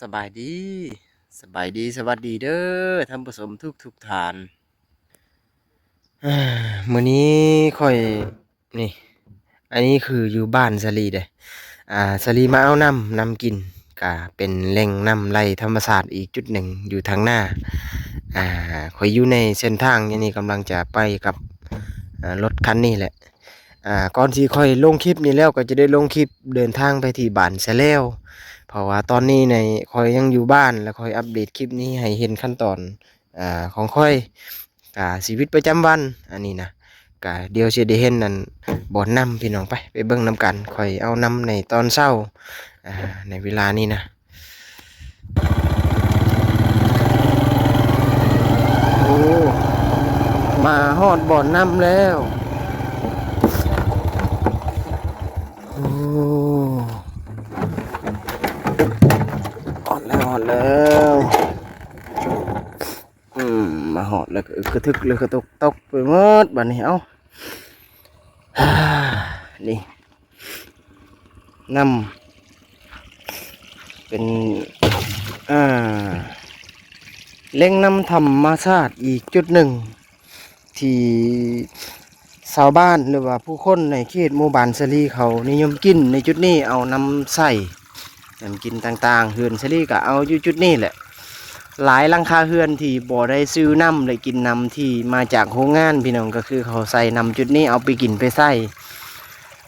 สบายดีสบายดีสวัสดีเด้อท่านผู้ชมทุกทุกๆท่านเมื้อนี้ค่อยนี่ อันนี้คืออยู่บ้านสลีเด้อ่าสลีมาเอาน้ำน้ำกินก็เป็นแหล่งน้ำไหลธรรมชาสติอีกจุดหนึ่งอยู่ทางหน้าอ่าข่อยอยู่ในเส้นทางนนี้กำลังจะไปกับรถคันนี้แหละอ่าก่อนที่ค่อยลงคลิปนี้แล้วก็จะได้ลงคลิปเดินทางไปที่บ้านซะแล้ว เพราะว่าตอนนี้ในคอยยังอยู่บ้านแล้วคอยอัปเดตคลิปนี้ให้เห็นขั้นตอนอ่าของค่อยอ่าชีวิตประจำวันอันนี้นะก็เดียวสิได้เห็นนั่นบ่อนน้ำพี่น้องไปไปเบิ่งน้ำกันคอยเอาน้ำในตอนเช้าอ่าในเวลานี้นะโอ้มาฮอดบ่อนน้ำแล้วโอ้ หอดแล้วหอดแล้ว อืม มาหอด แล้วก็อึกระทึกเลยกระตกตกไปหมดบัดนี้เอาฮ่านี่นำเป็นอ่าเล่งน้ำธรรมชาติอีกจุดหนึ่ง ที่ชาวบ้านหรือว่าผู้คนในเขตหมู่บ้านสลีเขานิยมกินในจุดนี้เอาน้ำใส่นำกินต่างๆเฮือนเชลี่ก็เอาอยู่จุดนี้แหละ หลายลังคาเฮือนที่บ่ได้ซื้อน้ำเลยกินน้ำที่มาจากโรงงานพี่น้องก็คือเขาใส่น้ำจุดนี้เอาไปกินไปใส่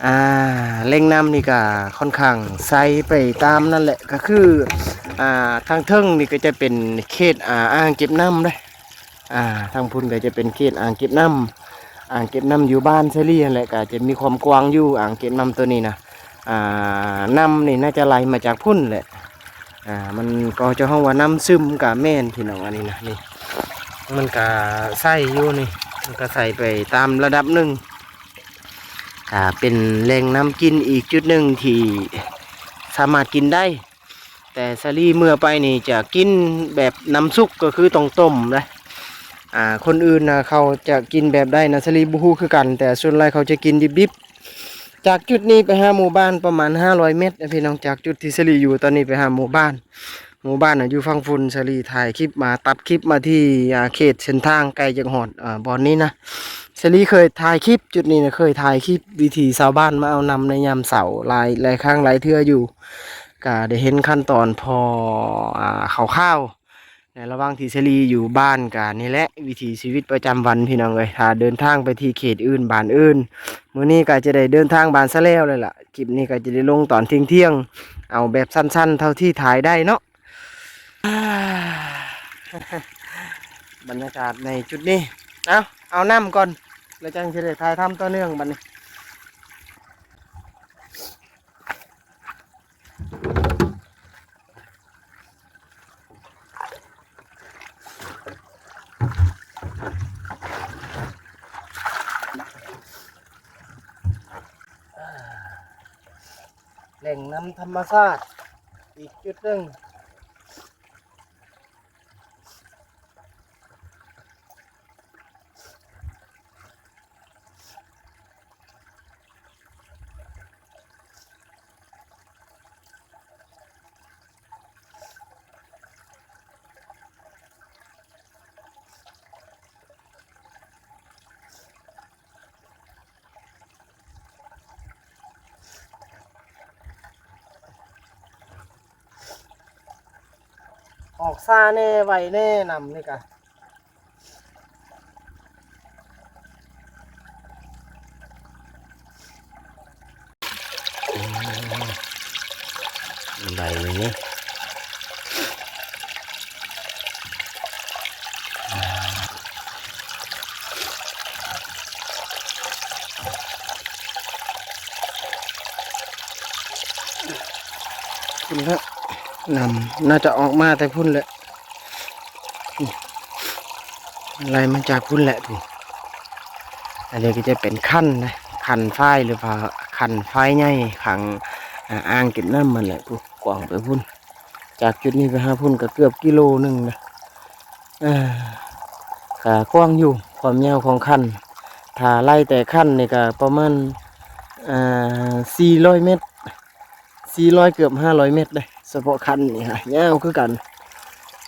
อ่าเล่งน้ำนี่ก็ค่อนข้างใส่ไปตามนั่นแหละก็คืออ่าทางเทิงนี่ก็จะเป็นเขตอ่าอ่างเก็บน้ำเลยอ่าทางพุ่นก็จะเป็นเขตอ่างเก็บน้ำอ่างเก็บน้ำอยู่บ้านเชลี่นั่นแหละก็จะมีความกว้างอยู่อ่างเก็บน้ำตัวนี้นะอ่าน้ำนี่น่าจะไหลมาจากพุ่นแหละ อ่ามันก็จะห้องว่าน้ำซึมกับแม่นพี่น้องอันนี้นะนี่มันก็ใส่อยู่นี่มันก็ใส่ไปตามระดับหนึ่งอ่าเป็นแหล่งน้ำกินอีกจุดหนึ่งที่สามารถกินได้ แต่ซาลี่เมื่อไปนี่จะกินแบบน้ำซุปก็คือต้องต้มนะอ่าคนอื่นนะเขาจะกินแบบได้นะซาลี่บูฮูคือกัน แต่ส่วนไรเขาจะกินดิบ จากจุดนี้ไปหาหมู่บ้านประมาณ 500 เมตรนะพี่น้องจากจุดที่สลีอยู่ตอนนี้ไปหาหมู่บ้าน หมู่บ้านน่ะอยู่ฝั่งฟุนสลีถ่ายคลิปมาตัดคลิปมาที่เขตเส้นทางไกลจากหอดบอนนี้นะสลีเคยถ่ายคลิปจุดนี้นะเคยถ่ายคลิปวิธีชาวบ้านมาเอานำในยามเสาร์ลายลายครั้งลายเทืออยู่ก็ได้เห็นขั้นตอนพออ่าเขาข้าว ในระหว่างที่สลีอยู่บ้านกันนี่แหละวิถีชีวิตประจำวันพี่น้องเลยถ้าเดินทางไปที่เขตอื่นบ้านอื่นมื้อนี้ก็จะได้เดินทางบานซะแล้วเลยล่ะคลิปนี้ก็จะได้ลงตอนเที่ยงเที่ยงเอาแบบสั้น ๆ เท่าที่ถ่ายได้เนาะบรรยากาศในจุดนี้เอาเอาน้ำก่อนแล้วจังจะได้ถ่ายทำต่อเนื่องบัดนี้ แหล่งน้ำธรรมชาติอีกจุดหนึ่ง ซ่าแน่ไวแน่นำนี่กะใบนี้คุณละนำน่าจะออกมาแต่พุ่นแหละนี่ อะไรมาจากพุ่นแหละพี่อันนี้ก็จะเป็นขั้นนะขันไฟหรือว่าขันไฟใหญ่ขังอ่างเก็บน้ำมันแหละผู้กว้างไปพุ่น จากจุดนี้ไปหาพุ่นก็เกือบกิโลหนึ่งนะอ่อขากว้างอยู่ความยาวของขั้นถ้าไล่แต่ขั้นนี่ก็ประมาณอ่าสี่ร้อยเมตรสี่ร้อยเกือบห้าร้อยเมตรเลยเฉพาะคันนี่ฮะยาวคือกัน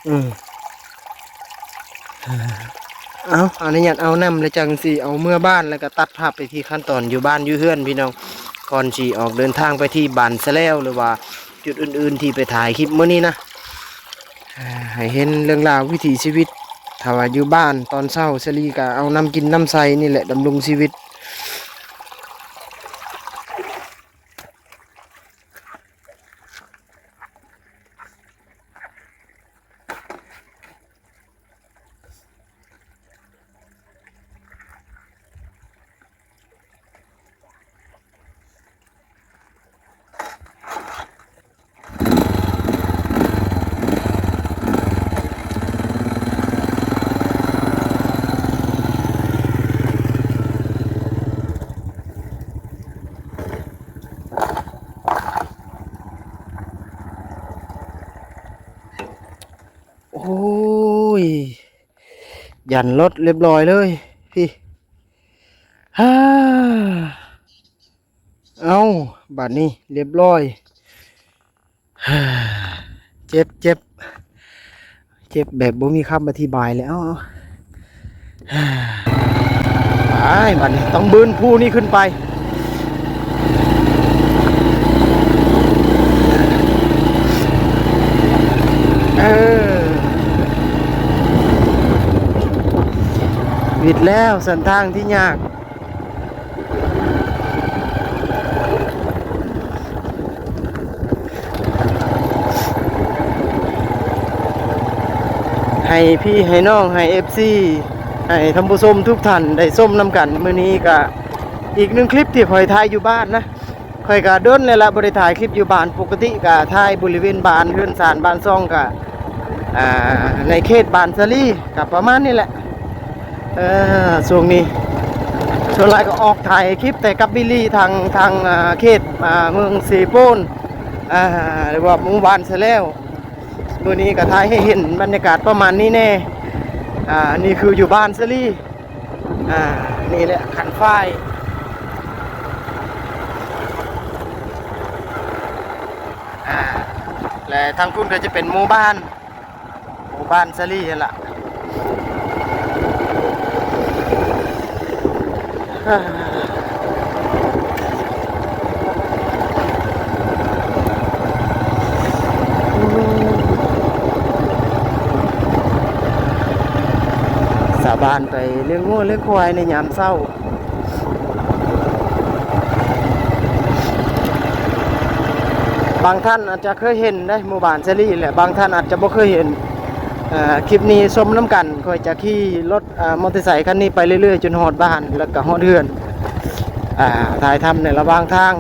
อืม เอาเอาในหยาดเอานำเลยจังสิเอาเมื่อบ้านแล้วก็ตัดภาพไปที่ขั้นตอนอยู่บ้านอยู่เฮือนพี่น้องก่อนสีออกเดินทางไปที่บ้านสะแล้วหรือว่าจุดอื่น ๆ ที่ไปถ่ายคลิปเมื่อนี้นะให้เห็นเรื่องราววิถีชีวิตถ้าว่าอยู่บ้านตอนเช้าเสลีก็เอาน้ำกินน้ำใสนี่แหละดำรงชีวิต ยันรถเรียบร้อยเลย พี่ฮ่าเอาบัดนี้เรียบร้อยเจ็บเจ็บเจ็บแบบบ่มีคำอธิบายแล้วเอาฮ่าไปบัดนี้ต้องบืนผู้นี้ขึ้นไป วิดแล้วส้นทางที่ยาก ให้พี่ให้น้องให้เอฟซีให้ท่านผู้ชมทุกท่านได้ส้มน้ำกันมื้อนี้ก็อีกหนึ่งคลิปที่คอยถ่ายอยู่บ้านนะคอยก็เดินเลยละบริถ่ายคลิปอยู่บ้านปกติก็ถ่ายบริเวณบ้านเรือนสารบ้านซ่องก็อ่าในเขตบ้านสลีกับประมาณนี้แหละ เออช่วงนี้ส่วนหลายก็ออกถ่ายคลิปแต่กับบิลลี่ทางทางเขตเมืองสีโปนหรือว่าหมู่บ้านซะแล้วมือนี้ก็ถ่ายให้เห็นบรรยากาศประมาณนี้แน่อ่านี่คืออยู่บ้านซะลี่อ่านี่แหละขันฝ้ายอ่าและทางคุณก็จะเป็นหมู่บ้านหมู่บ้านซะลี่นั่นล่ะอ่า สาบานไปเลี้ยงงูเลี้ยงควายในยามเศร้าบางท่านอาจจะเคยเห็นได้หมู่บ้านเซรีแหละบางท่านอาจจะบ่เคยเห็น คลิปนี้ชมน้ำกันคอยจะขี่รถมอเตอร์ไซค์คันนี้ไปเรื่อยๆ จนหอดบ้านแล้วก็หอดเรือนอ่าถ่ายทำในระหว่างทาง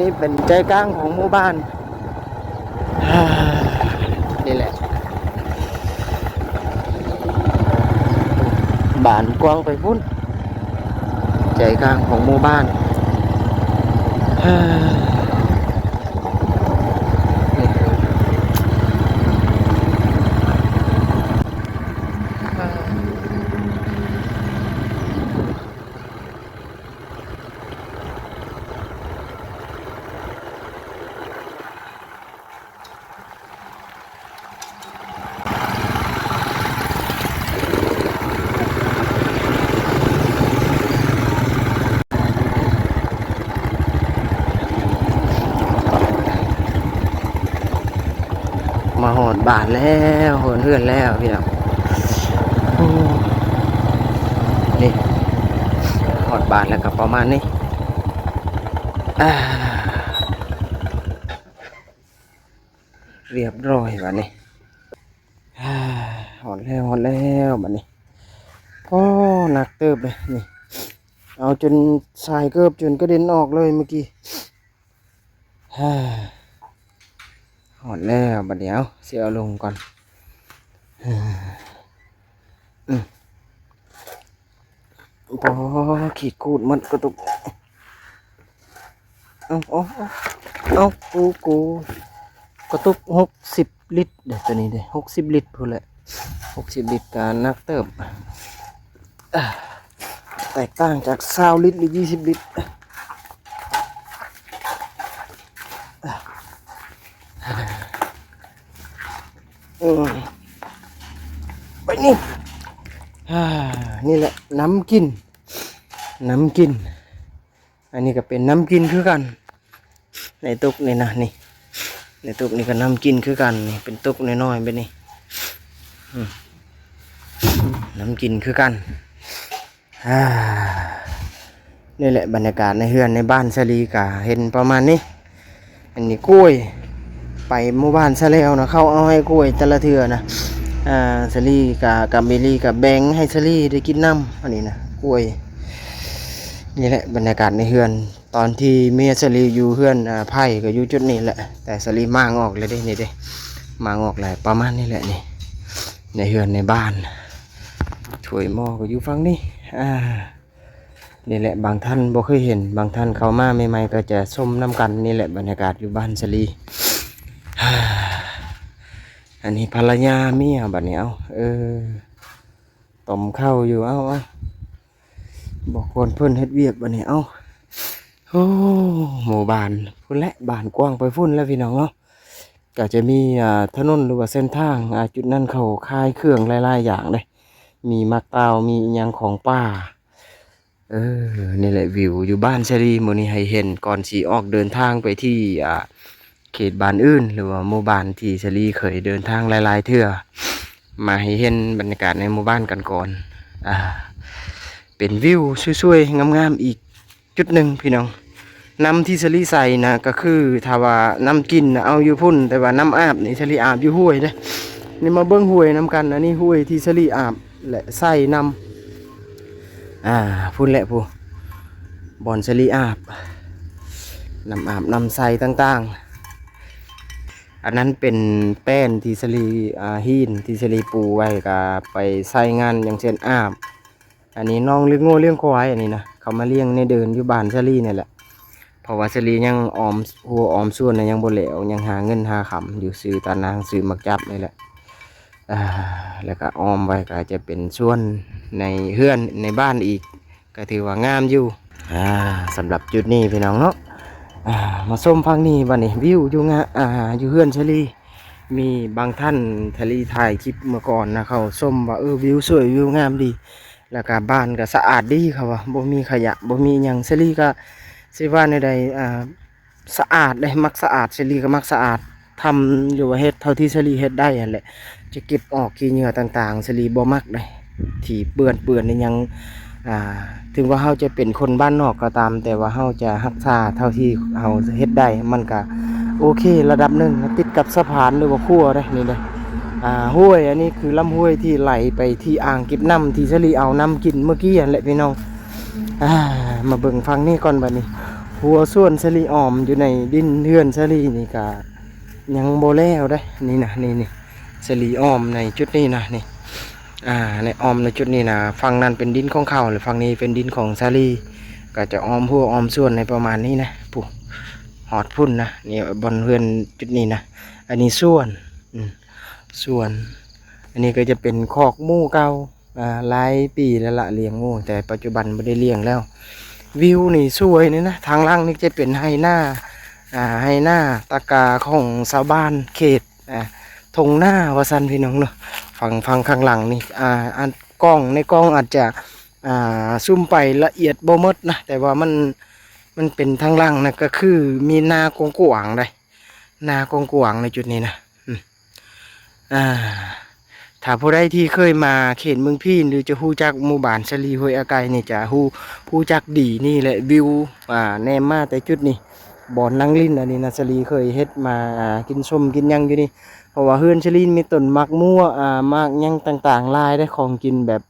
นี้เป็นใจกลางของหมู่บ้านนี่แหละบ้านกว้างไปพุ่นใจกลางของหมู่บ้านอ บานแล้วหอนเพื่อนแล้วพี่น้องนี่หอดบานแล้วก็ประมาณนี้เรียบร้อยบัดนี้หอดแล้วหอดแล้วบัดนี้โอ้หนักเติบเลยนี่ เอาจนสายเกือบจนกระเด็นออกเลยเมื่อกี้ฮ่า หอดแล้วบัดเดี๋ยวเสียลงก่อนอือขีดกูดมันกระตุกเอาเอาเอาเอากูกูกระตุกหกสิบลิตรเดี๋ยวตัวนี้เดี๋ยวหกสิบลิตรพูดแหละหกสิบลิตรการนักเติบแตกต่างจากซาวลิตรหรือยี่สิบลิตร ไปนี่นี่แหละน้ำกิน น้ำกิน อันนี้ก็เป็นน้ำกินคือกัน ในตุกนี่นะนี่ ในตุกนี่ก็น้ำกินคือกันนี่เป็นตุกน้อยๆไปนี่น้ำกินคือกันนี่แหละบรรยากาศในเฮือนในบ้านสลีกาเห็นประมาณนี้ อันนี้กล้วย ไปหมู่บ้านซะแล้วนะเขาเอาให้กล้วยแต่ละเทือนะอ่าสลีกากับเมลี่กับแบงค์ให้สลีได้กินน้ำอันนี้นะกล้วยนี่แหละบรรยากาศในเฮือน ตอนที่เมียสลีอยู่เฮือนอ่าไผ่ก็อยู่จุดนี้แหละ แต่สลีมางออกเลยเด้นี่เด้มางออกเลยประมาณนี้แหละนี่ในเฮือนในบ้านถ้วยหม้อก็อยู่ฝั่งนี้อ่านี่แหละบางท่านบ่เคยเห็น บางท่านเข้ามาใหม่ๆก็จะส้มน้ำกันนี่แหละบรรยากาศอยู่บ้านสลีฮ่า อันนี้ภรรยาเมียบัดนี้เอาเออต้มเข้าอยู่เอาเอาบอกคนเพิ่นเฮ็ดเวียกบัดนี้เอาโอ้หมู่บ้านพุ่นแหละบ้านกว้างไปพุ่นแล้วพี่น้องเนาะก็จะมีอ่าถนนหรือว่าเส้นทางอ่าจุดนั้นเขาคายเครื่องหลายๆอย่างเลยมีมักเตาวมีอยังของป่าเออนี่แหละวิวอยู่บ้านชรีมื้อนี้ให้เห็นก่อนสิออกเดินทางไปที่อ่า เขตบ้านอื่น หรือว่าหมู่บ้านที่ชรีเคยเดินทางหลายๆเทื่อมาให้เห็นบรรยากาศในหมู่บ้านกันก่อนอ่าเป็นวิวสวยๆงามๆอีกจุดหนึ่งพี่น้องน้ำที่ชลีใส่นะก็คือถ้าว่าน้ำกินนะเอาอยู่พุ่น แต่ว่าน้ำอาบนี่ชลีอาบอยู่ห้วยเด้นี่มาเบิ้งห้วยน้ำกันอันนี้ห้วยที่ชลีอาบและใส่น้ำอ่าพุ่นแหละผู้บอนชลีอาบน้ำอาบน้ำใส่ต่างๆ อันนั้นเป็นแป้นที่ชลีอ่าหินที่ชลีปูไว้ก็ไปใส่งานอย่างเช่นอาบ อันนี้น้องเลี้ยงโง่เลี้ยงควายอันนี้นะเขามาเลี้ยงในเดินอยู่บ้านชลีนี่แหละเพราะว่าชลียังออมหัวออมส่วนนะยังบ่เหลวยังหาเงินหาคำอยู่ซื้อตานางซื้อมักจับนี่แหละอ่าแล้วก็ออมไว้ก็จะเป็นส่วนในเฮือนในบ้านอีก ก็ถือว่างามอยู่อ่าสำหรับจุดนี้พี่น้องเนาะ อ่ามาส้มฟังนี่บัดนี้วิวอยู่งะอ่าอยู่เฮือนชลีมีบางท่านทะลีถ่ายคลิปเมื่อก่อนนะเขาส้มว่าเออวิวสวยวิวงามดี แล้วก็บ้านก็สะอาดดีเขาว่าบ่มีขยะบ่มีหยังชลีก็สิว่าในใดอ่าสะอาดเลยมักสะอาดชลีก็มักสะอาดทำอยู่ว่าเฮ็ดเท่าที่ชลีเฮ็ดได้แหละจะเก็บออกขี้เหงื่อต่างๆสลีบ่มักเลยที่เปื้อนเปื้อนนี่ยัง อ่า ถึงว่าเฮาจะเป็นคนบ้านนอกก็ตาม แต่ว่าเฮาจะรักษาเท่าที่เฮาเฮ็ดได้มันก็โอเคระดับหนึ่งติดกับสะพานหรือว่าขั้วได้นี่เลยอ่าห้วยอันนี้คือลำห้วยที่ไหลไปที่อ่างเก็บน้ำที่สลีเอาน้ำกินเมื่อกี้นั่นแหละพี่น้องอ่ามาเบิ่งฟังนี่ก่อนบัดนี้ หัวส่วนสลีออมอยู่ในดินเฮือนสลีนี่ก็ยังโบแล้วได้นี่นะนี่นี่สลีอ้อมในจุดนี้นะนี่ อ่าในอ้อมในจุดนี้นะฝั่งนั้นเป็นดินของเขาหรือฝั่งนี้เป็นดินของซาลีก็จะอ้อมหัวอ้อมส่วนในประมาณนี้นะปุ๊หอดพุ่นนะนี่บนเฮือนจุดนี้นะอันนี้ส่วนอืมส่วน อันนี้ก็จะเป็นคอกมูเก่าอ่าหลายปีแล้วละเลี้ยงงูแต่ปัจจุบันไม่ได้เลี้ยงแล้ว วิวนี่สวยนี่นะทางล่างนี่จะเป็นไฮหน้าอ่าไฮหน้าตะกาของชาวบ้านเขตอ่า ทงหน้าวาสันพี่น้องเนาะฝั่งฝั่งข้างหลังนี่อ่าอันกล้องในกล้องอาจจะอ่าซุ่มไปละเอียดบ่หมดนะแต่ว่ามันมันเป็นทางล่างนะก็คือมีนากงกวางได้นากงกวางในจุดนี้นะอ่าถ้าผู้ใดที่เคยมาเขตเมืองพีนหรือจะฮู้จักหมู่บ้านชลีห้วยอาไกนี่จะฮู้ผู้จักดีนี่แหละวิวอ่าแนมมาแต่จุดนี้บ่อนนั่งลิ้นอันนี้นะชลีเคยเฮ็ดมากินส้มกินยังอยู่นี่ ราะว่าเฮือนชลีมีต้นมักมั่วอ่ามากยังต่างๆลายได้ของกินแบบ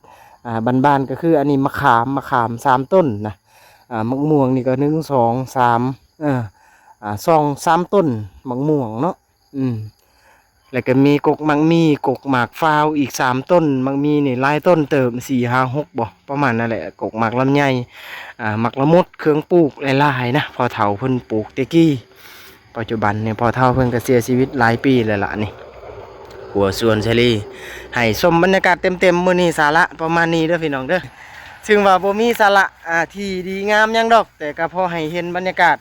อ่าบ้านๆก็คืออันนี้มะขามมะขามสามต้นนะอ่ามะม่วงนี่ก็หนึ่งสองสามเอออ่าสองสามต้นมะม่วงเนาะอืมแล้วก็มีกกมังมีกกหมากฟาวอีกสามต้นมังมีนี่ลายต้นเติมสี่ห้าหกบ่ประมาณนั่นแหละกกหมากลำไยอ่าหมากละมดเครื่องปลูกหลายๆนะพอเฒ่าเพิ่นปลูกแตกี้ ปัจจุบันเนี่ยพอเฒ่าเพิ่นก็เสียชีวิตหลายปีแล้วล่ะนี่ หัวสวนเชลีให้ชมบรรยากาศเต็มๆมื้อนี้สาระประมาณนี้เด้อพี่น้องเด้อซึ่งว่าบ่มีสาระอ่าที่ดีงามยังดอก แต่ก็พอให้เห็นบรรยากาศ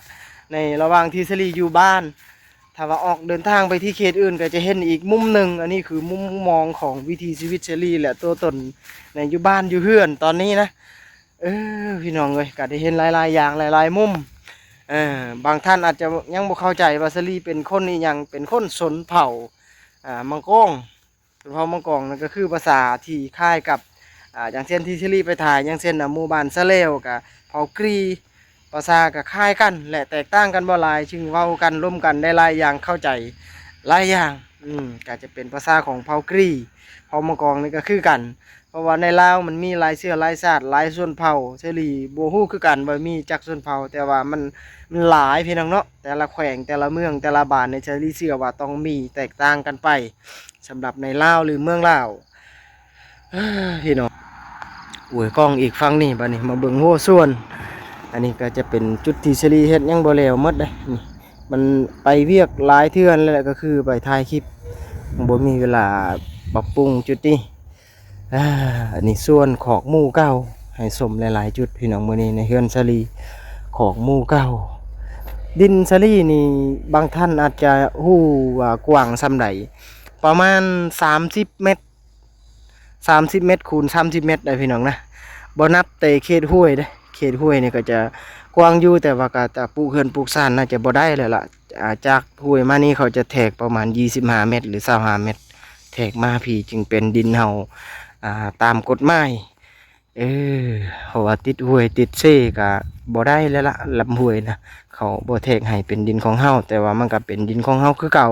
ในระหว่างที่เชลีอยู่บ้าน ถ้าว่าออกเดินทางไปที่เขตอื่นก็จะเห็นอีกมุมหนึ่งอันนี้คือมุมมองของวิถีชีวิตเชลีแหละตัวตนในอยู่บ้านอยู่เฮือนตอนนี้นะเออพี่น้องเลยก็ได้เห็นหลายๆอย่างหลาย ๆ มุม เออบางท่านอาจจะยังบ่เข้าใจว่าเชลีเป็นคนนี่ยังเป็นคนสนเผ่าอ่ามังกงสนเผ่ามังกรนั่นก็คือภาษาที่คล้ายกับอ่าอย่างเช่นที่เชลีไปถ่ายอย่างเช่นหมู่บ้านสะเลวกับเผ่ากรีภาษาก็คล้ายกัน และแตกต่างกันบ่หลายจึงเว้ากันร่วมกันได้หลายอย่างเข้าใจหลายอย่างอืมก็จะเป็นภาษาของเผ่ากรีเผ่ามะกองนี่ก็คือกัน ราะว่าในลาวมันมีหลายเชื้อหลายชาติหลายส่วนเผ่าเฉลีบ่ฮู้คือกันว่ามีจักส่วนเผ่า แต่ว่ามันมันหลายพี่น้องเนาะแต่ละแขวงแต่ละเมืองแต่ละบ้านในเฉลีเชื่อว่าต้องมีแตกต่างกันไปสำหรับในลาวหรือเมืองลาวเอ้อพี่น้องอวยกล้องอีกฟังนี่บัดนี้มาเบิ่งหัวส่วน อันนี้ก็จะเป็นจุดที่เชลีเฮ็ดยังบ่แล้วหมดเลยนี่มันไปเวียกหลายเทื่อนแล้วก็คือไปถ่ายคลิปบ่มีเวลาปรับปรุงจุดนี้ อันนี้ส่วนของมู่เก่าให้สมหลายๆ จุดพี่น้องมือนี้ในเฮือนเชลีของมู่เก่าดินเชลีนี่บางท่านอาจจะฮู้ว่ากว้างซ้ำใดประมาณ 30 เมตร 30 เมตรคูณ 30 เมตรได้พี่น้องนะบ่นับแต่เขตห้วยเด้เขตห้วยนี่ก็จะกว้างอยู่แต่ว่าก็จะปลูกเฮือนปลูกซ่านน่าจะบ่ได้เลยล่ะอ่าจากห้วยมานี่เขาจะแทกประมาณ 25 เมตร หรือ25เมตรแทกมาพี่จึงเป็นดินเฮา อ่าตามกฎหมายเออเพราะว่าติดห้วยติดเซ่ก็บ่ได้แล้วล่ะลำห้วยนะเขาบ่แทกให้เป็นดินของเฮาแต่ว่ามันก็เป็นดินของเฮาคือเก่า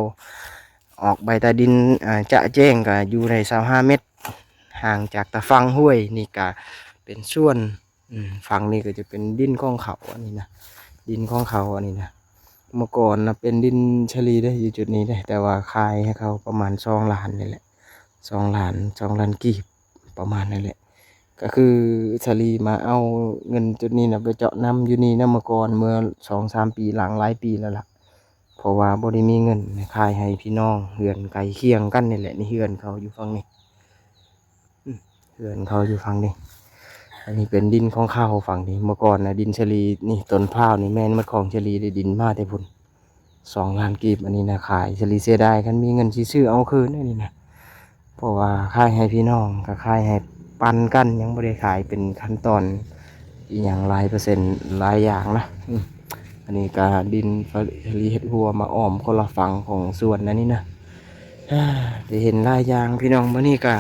ออกใบตาดินอ่าจะแจ้งก็อยู่ใน25เมตร ห่างจากตะฟังห้วยนี่ก็เป็นส่วนฝั่งนี้ก็จะเป็นดินของเขาอันนี้นะดินของเขาอันนี้นะเมื่อก่อนนะเป็นดินชลีได้อยู่จุดนี้ได้แต่ว่าขายให้เขาประมาณสองล้านนี่แหละสองล้านสองล้านกีบ ประมาณนั่นแหละ ก็คือชะลีมาเอาเงินจุดนี้นะไปเจาะน้ำอยู่นี่นะเมื่อก่อนเมื่อสองสามปีหลังหลายปีแล้วล่ะเพราะว่าบ่ได้มีเงินขายให้พี่น้องเฮือนไก่เคียงกันนี่แหละนี่เฮือนเขาอยู่ฝั่งนี้เฮือนเขาอยู่ฝั่งนี้อันนี้เป็นดินของข้าวฝั่งนี้เมื่อก่อนนะดินชลีนี่ต้นพร้าวนี่แม่นมันของชลีได้ดินมาแต่พุ่นสองล้านกีบอันนี้นะขายชลีเสียดายคันมีเงินซื้อเอาคืนนนี้นะ เพราะว่าขายให้พี่น้องก็ขายให้ปันกันยังไม่ได้ขายเป็นขั้นตอนอีอย่างหลายเปอร์เซ็นต์หลายอย่างนะอันนี้ก็ดินชะลีเฮ็ดหัวมาอ้อมคนละฝั่งของสวนนะนี่นะอ่าได้เห็นหลายอย่างพี่น้องมื่อนี้ก็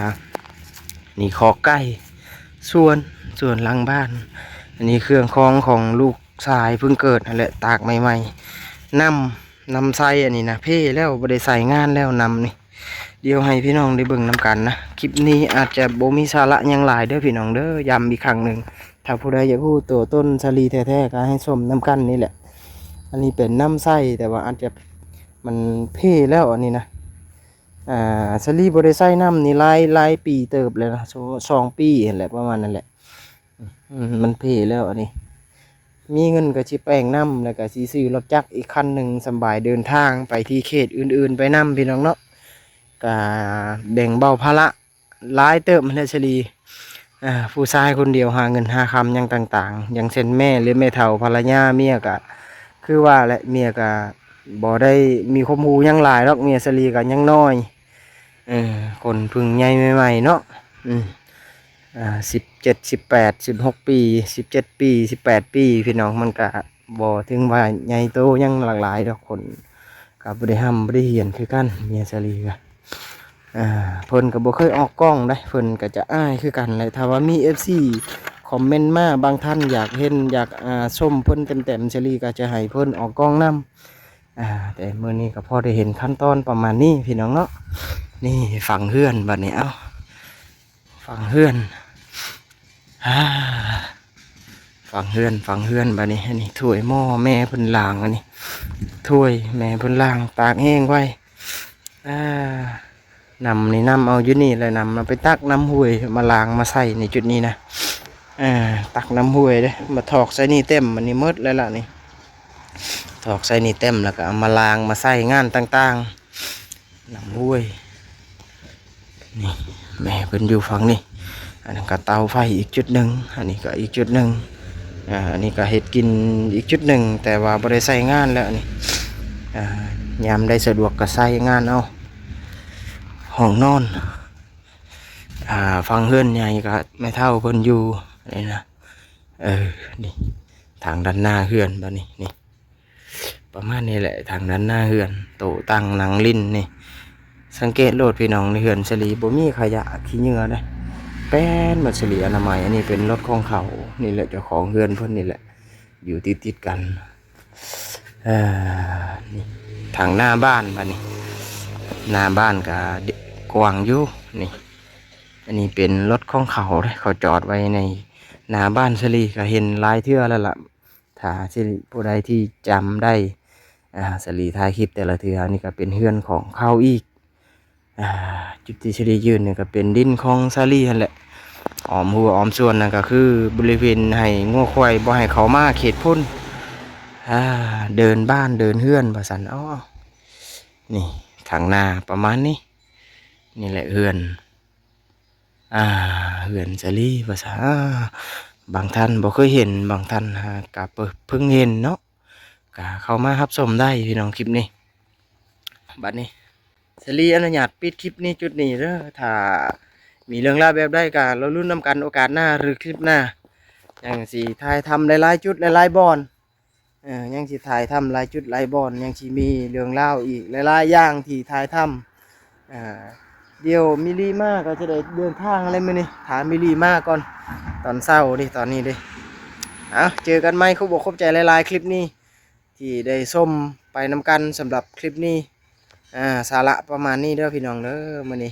นี่ขอไก่ส่วนส่วนหลังบ้าน อันนี้เครื่องคล้องของลูกชายเพิ่งเกิดนั่นแหละตากใหม่ๆนำนำใส่อันนี้นะเพ่แล้วบ่ได้ใส่งานแล้วนำนี่ เดี๋ยวให้พี่น้องได้เบิ่งนำกันนะคลิปนี้อาจจะบ่มีสาระยังหลายเด้อพี่น้องเด้อย้ำอีกครั้งหนึ่งถ้าผู้ใดอยากรู้ตัวต้นชาลีแท้ๆก็ให้ชมน้ำกันนี่แหละ อันนี้เป็นน้ำไส้แต่ว่าอาจจะมันเพ่แล้วอันนี้นะอ่าสลีบริไซน้ำนี่หลายหลายปีเติบเลยนะสองปีเห็นแหละประมาณนั้นแหละมันเพแล้วอันนี้ มีเงินก็ชิแป้งน้ำแล้วก็สีซื้อรถจักรอีกคันหนึ่งสบายเดินทางไปที่เขตอื่น ๆ ไปน้ำพี่น้องเนาะ ก็แบ่งเบาภาระหลายเติบมันเลชลีผู้ชายคนเดียวหาเงินหาคำยังต่าง ๆ อย่างเช่นแม่หรือแม่เฒ่าภรรยาเมียก็คือว่าและเมียก็บ่ได้มีความรู้ยังหลายหรอกเมียสลีก็ยังน้อยเออคนพึ่งใหญ่ใหม่ๆเนาะอืมอ่าสิบเจ็ดสิบแปดสิบหกปีสิบเจ็ดปีสิบแปดปี พี่น้องมันก็บ่ถึงว่าใหญ่โตยังหลากหลายดอกคนกับบริหัมบริเหียนคือกันเมียสลีกะ อ่าเพิ่นก็บ่เคยออกกล้องได้เพิ่นก็จะอ้ายคือกันเลยถ้าว่ามี FC คอมเมนต์มาบางท่านอยากเห็นอยากอ่าชมเพิ่นเต็มๆซีรีส์ก็จะให้เพิ่นออกกล้องนํอ่าแต่มื้อนี้ก็พอได้เห็นขั้นตอนประมาณนี้พี่น้องเนาะนี่ฝั่งเฮือนบัดนี้เอ้าฝั่งเฮือนฝั่งเฮือนฝั่งเฮือนบัดนี้นนี้ถ้วยหม้อแม่เพิ่นล้างอันนี้ถ้วยแม่เพิ่นล้างตากแห้งไว้อ่า นำนี่นำเอาอยู่นี่เลยนำมาไปตักน้ำห้วยมาล้างมาใส่ในจุดนี้นะอ่าตักน้ำห้วยเด้มาถอกใส่นี่เต็มมันนี่หมดแล้วล่ะนี่ถอกใส่นี่เต็มแล้วก็มาล้างมาใส่งานต่างๆน้ำห้วยนี่แม่เพิ่นอยู่ฝั่งนี้อันนั้นก็เตาไฟอีกจุดหนึ่งอันนี้ก็อีกจุดหนึ่งอ่าอันนี้ก็เห็ดกินอีกจุดหนึ่งแต่ว่าบ่ได้ใส่งานแล้วนี่อ่ายามได้สะดวกก็ใส่งานเอา ห้องนอน อ่า ฟังเฮือนใหญ่ก็ไม่เท่าเพิ่นอยู่นี่นะ เออ นี่ ทางด้านหน้าเฮือนตอนนี้นี่ ประมาณนี้แหละ ทางด้านหน้าเฮือน โตตั้งหนังลิ้นนี่ สังเกตโลดพี่น้องในเฮือนสลีบ่มีขยะขี้เหงื่อเด้แป้นบัดสลีอนามัยอันนี้เป็นรถของเขา นี่แหละเจ้าของเฮือนเพิ่นนี่แหละ อยู่ติดติดกันเอ่อนี่ทางหน้าบ้านบัดนี้หน้าบ้านก็ กว้างอยู่นี่ อันนี้เป็นรถของเขาเลยเขาจอดไว้ในหน้าบ้านสลีก็เห็นลายเทื่อแล้วล่ะถ้าสิริผู้ใดที่จำได้อ่าสลีถ่ายคลิปแต่ละเทื่อนี่ก็เป็นเฮือนของเขาอีกอ่าจุดที่สลียืนเนี่ยก็เป็นดินของสลีนั่นแหละออมหัวออมส่วนนั่นก็คือบริเวณให้งัวควายบ่ให้เขามาเขตพุ่นอ่าเดินบ้านเดินเฮือนประสันอ้านี่ทางหน้าประมาณนี้ นี่แหละเฮือน อ่าเหือนสลีภาษาบางท่านบ่เคยเห็นบางท่านกะเปิดเพิ่งเห็นเนาะกะเข้ามารับชมได้พี่น้องคลิปนี้บัดนี้สลีอนุญาตปิดคลิปนี้จุดนี้เด้อถ้ามีเรื่องราวแบบใดกะเราลุ้นนำกันโอกาสหน้าหรือคลิปหน้าอยังสิถ่ายทำหลายๆจุดหลายๆบอนเออยังสิถ่ายทำหลายจุดหลายบอนยังสิมีเรื่องเล่าอีกหลายๆอย่างที่ถ่ายทำอ่า เดี๋ยวมิลลีมาก็จะได้เดินทางอะไรมื้อนี้ถามมิลลีมากก่อนตอนเศร้าดิตอนนี้ดิเอาเจอกันไหมเขาบอกครบใจหลายๆ คลิปนี้ ที่ได้ส้มไปนำกันสำหรับคลิปนี้อ่าสาระประมาณนี้เด้อพี่น้องเด้อมานี่